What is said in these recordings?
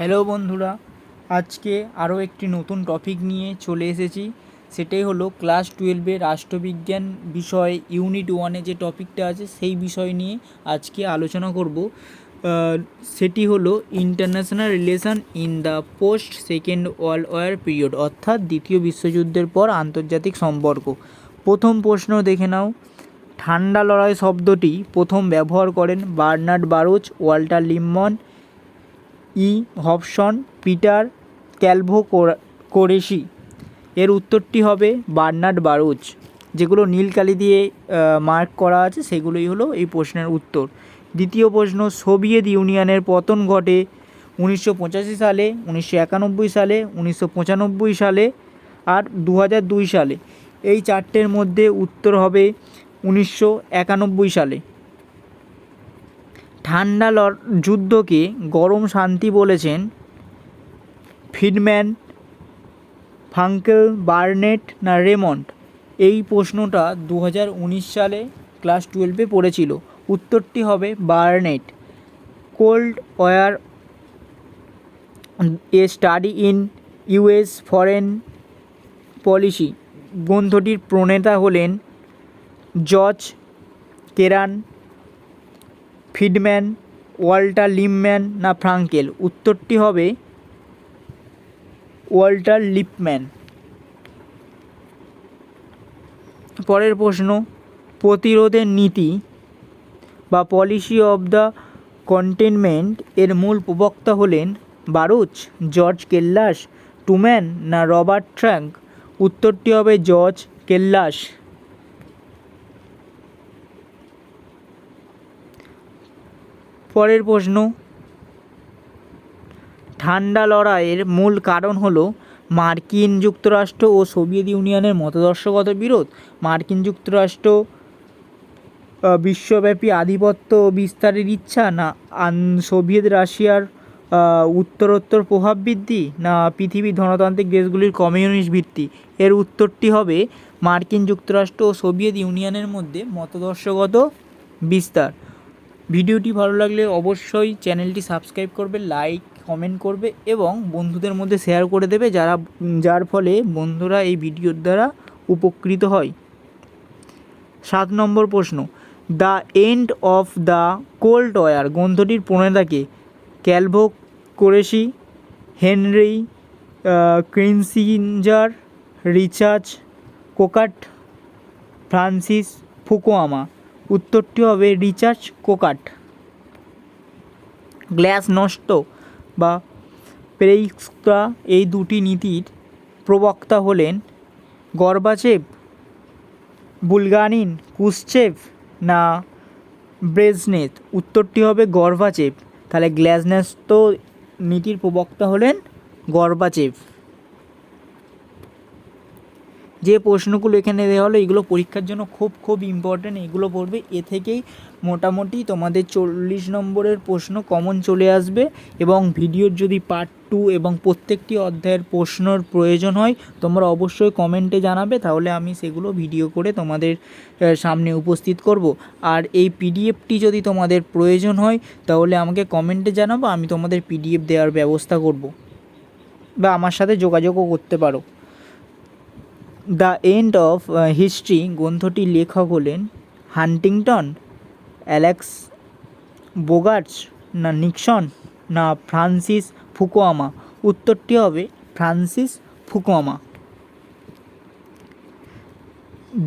Hello বন্ধুরা, আজকে আরও একটি নতুন টপিক নিয়ে চলে এসেছি। সেটাই হলো ক্লাস টুয়েলভে রাষ্ট্রবিজ্ঞান বিষয় ইউনিট ওয়ানে যে টপিকটা আছে, সেই বিষয় নিয়ে আজকে আলোচনা করব। সেটি হলো international relation in the post second world war period অর্থাৎ দ্বিতীয় বিশ্বযুদ্ধের পর আন্তর্জাতিক সম্পর্ক। প্রথম প্রশ্ন দেখে নাও। ঠান্ডা লড়াই শব্দটি প্রথম ব্যবহার করেন Bernard Baruch, Walter Lippmann E Hobson, Peter Calvocoressi. এর উত্তরটি হবে বার্নার্ড বারুচ যেগুলো নীল কালি দিয়ে মার্ক করা আছে, সেগুলোই হলো এই প্রশ্নের উত্তর। দ্বিতীয় প্রশ্ন, সোভিয়েত ইউনিয়নের পতন ঘটে উনিশশো পঁচাশি সালে, উনিশশো একানব্বই সালে, উনিশশো পঁচানব্বই সালে আর দু হাজার দুই সালে। এই চারটের মধ্যে উত্তর হবে উনিশশো একানব্বই সালে। ঠান্ডা যুদ্ধকে গরম শান্তি বলেছেন ফিডম্যান ফাঙ্কেল বার্নেট না রেমন্ড? এই প্রশ্নটা দু হাজার উনিশ সালে ক্লাস টুয়েলভে পড়েছিল। উত্তরটি হবে Barnett. Cold war a study in US foreign policy. গ্রন্থটির প্রণেতা হলেন George Kennan Friedman, Walter Lippmann না ফ্রাঙ্কেল? উত্তরটি হবে ওয়াল্টার লিপম্যান। পরের প্রশ্ন, প্রতিরোধের নীতি বা পলিসি অব দ্য কন্টেনমেন্ট এর মূল প্রবক্তা হলেন বারুচ, জর্জ কেল্লাস, টুম্যান না রবার্ট ট্র্যাঙ্ক উত্তরটি হবে জর্জ কেল্লাস। পরের প্রশ্ন। ঠান্ডা লড়াইয়ের মূল কারণ হলো মার্কিন যুক্তরাষ্ট্র ও সোভিয়েত ইউনিয়নের মতাদর্শগত বিরোধ। মার্কিন যুক্তরাষ্ট্র বিশ্বব্যাপী আধিপত্য বিস্তারের ইচ্ছা না সোভিয়েত রাশিয়ার উত্তরোত্তর প্রভাব বৃদ্ধি না পৃথিবীর ধনতান্ত্রিক দেশগুলির কমিউনিস্ট ভিত্তি? এর উত্তরটি হবে মার্কিন যুক্তরাষ্ট্র ও সোভিয়েত ইউনিয়নের মধ্যে মতাদর্শগত বিস্তার। ভিডিওটি ভালো লাগলে অবশ্যই চ্যানেলটি সাবস্ক্রাইব করবে, লাইক, কমেন্ট করবে এবং বন্ধুদের মধ্যে শেয়ার করে দেবে যারা, যার ফলে বন্ধুরা এই ভিডিওর দ্বারা উপকৃত হয়। সাত নম্বর প্রশ্ন, the end of the cold war গ্রন্থটির প্রণেতাকে Calvocoressi Henry Kissinger Richard Crockatt, Francis Fukuyama উত্তরটি হবে রিচার্জ কোকাট গ্লাস নষ্ট বা পেরেক্সা এই দুটি নীতির প্রবক্তা হলেন গর্বাচেভ, বুলগানিন, কুশ্চেভ না ব্রেজনেত। উত্তরটি হবে গর্বাচেভ। তাহলে গ্ল্যাজনেস্ত নীতির প্রবক্তা হলেন গর্বাচেভ। যে প্রশ্নগুলো এখানে দেওয়া হলো, এগুলো পরীক্ষার জন্য খুব খুব ইম্পর্ট্যান্ট এগুলো পড়বে। এ থেকেই মোটামুটি তোমাদের চল্লিশ নম্বরের প্রশ্ন কমন চলে আসবে এবং ভিডিওর যদি পার্ট টু এবং প্রত্যেকটি অধ্যায়ের প্রশ্নর প্রয়োজন হয়, তোমরা অবশ্যই কমেন্টে জানাবে, তাহলে আমি সেগুলো ভিডিও করে তোমাদের সামনে উপস্থিত করব। আর এই পিডিএফটি যদি তোমাদের প্রয়োজন হয়, তাহলে আমাকে কমেন্টে জানাব, আমি তোমাদের পিডিএফ দেওয়ার ব্যবস্থা করব। বা আমার সাথে যোগাযোগও করতে পারো। দ্য এন্ড অফ হিস্ট্রি গ্রন্থটির লেখক হলেন হান্টিংটন, অ্যালেক্স বোগার্টস না নিক্সন, না ফ্রান্সিস ফুকোয়ামা। উত্তরটি হবে ফ্রান্সিস ফুকোয়ামা।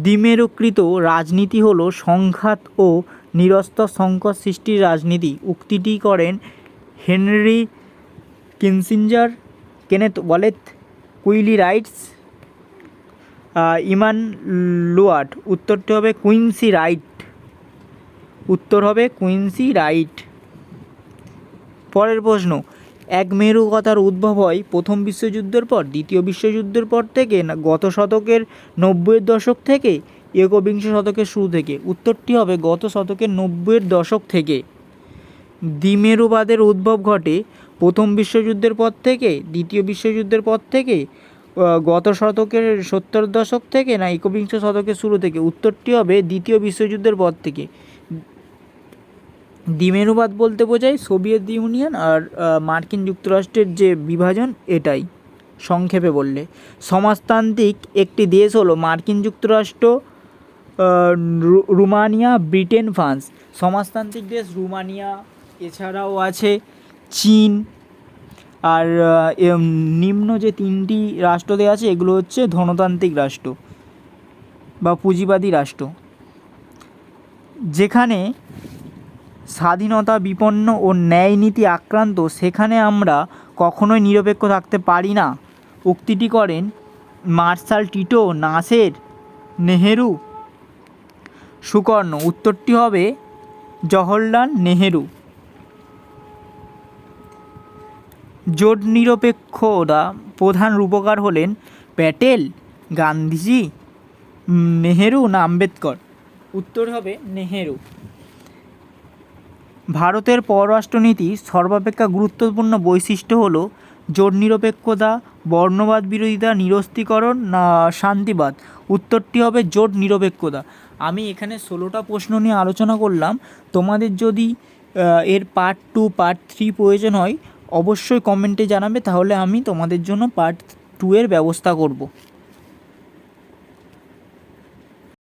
দ্বিমেরুকৃত রাজনীতি হলো সংঘাত ও নিরস্ত সংকট সৃষ্টির রাজনীতি। উক্তিটি করেন হেনরি কিনসিঞ্জার, কেনেথ ওয়ালেথ, কুইলি রাইটস ইমান লুয়ার্ড উত্তরটি হবে কুইন্সি রাইট। উত্তর হবে কুইন্সি রাইট। পরের প্রশ্ন, এক মেরু কথার উদ্ভব হয় প্রথম বিশ্বযুদ্ধের পর, দ্বিতীয় বিশ্বযুদ্ধের পর থেকে, না গত শতকের নব্বইয়ের দশক থেকে, একবিংশ শতকের শুরু থেকে? উত্তরটি হবে গত শতকের নব্বইয়ের দশক থেকে। দ্বিমেরুবাদের উদ্ভব ঘটে প্রথম বিশ্বযুদ্ধের পর থেকে, দ্বিতীয় বিশ্বযুদ্ধের পর থেকে গত শতকের সত্তর দশক থেকে না, একবিংশ শতকের শুরু থেকে। উত্তরটি হবে দ্বিতীয় বিশ্বযুদ্ধের পর থেকে। দ্বিমেরুবাদ বলতে বোঝায় সোভিয়েত ইউনিয়ন আর মার্কিন যুক্তরাষ্ট্রের যে বিভাজন, এটাই। সংক্ষেপে বললে, সমাজতান্ত্রিক একটি দেশ হলো মার্কিন যুক্তরাষ্ট্র রুমানিয়া, ব্রিটেন, ফ্রান্স। সমাজতান্ত্রিক দেশ রুমানিয়া, এছাড়াও আছে চীন আর নিম্ন যে তিনটি রাষ্ট্র দেওয়া আছে, এগুলো হচ্ছে ধনতান্ত্রিক রাষ্ট্র বা পুঁজিবাদী রাষ্ট্র। যেখানে স্বাধীনতা বিপন্ন ও ন্যায় নীতি আক্রান্ত, সেখানে আমরা কখনোই নিরপেক্ষ থাকতে পারি না। উক্তিটি করেন Marshal Tito Nasser Nehru Sukarno. উত্তরটি হবে জওহরলাল নেহেরু। জোট নিরপেক্ষতা প্রধান রূপকার হলেন প্যাটেল, গান্ধীজি, নেহেরু না আম্বেদকর। উত্তর হবে নেহেরু। ভারতের পররাষ্ট্রনীতির সর্বাপেক্ষা গুরুত্বপূর্ণ বৈশিষ্ট্য হল জোট নিরপেক্ষতা বর্ণবাদ বিরোধিতা, নিরস্ত্রীকরণ না শান্তিবাদ। উত্তরটি হবে জোট নিরপেক্ষতা আমি এখানে ষোলোটা প্রশ্ন নিয়ে আলোচনা করলাম। তোমাদের যদি এর পার্ট টু পার্ট থ্রি প্রয়োজন হয় অবশ্যই কমেন্টে জানাবে তাহলে আমি তোমাদের জন্য পার্ট টু এর ব্যবস্থা করব।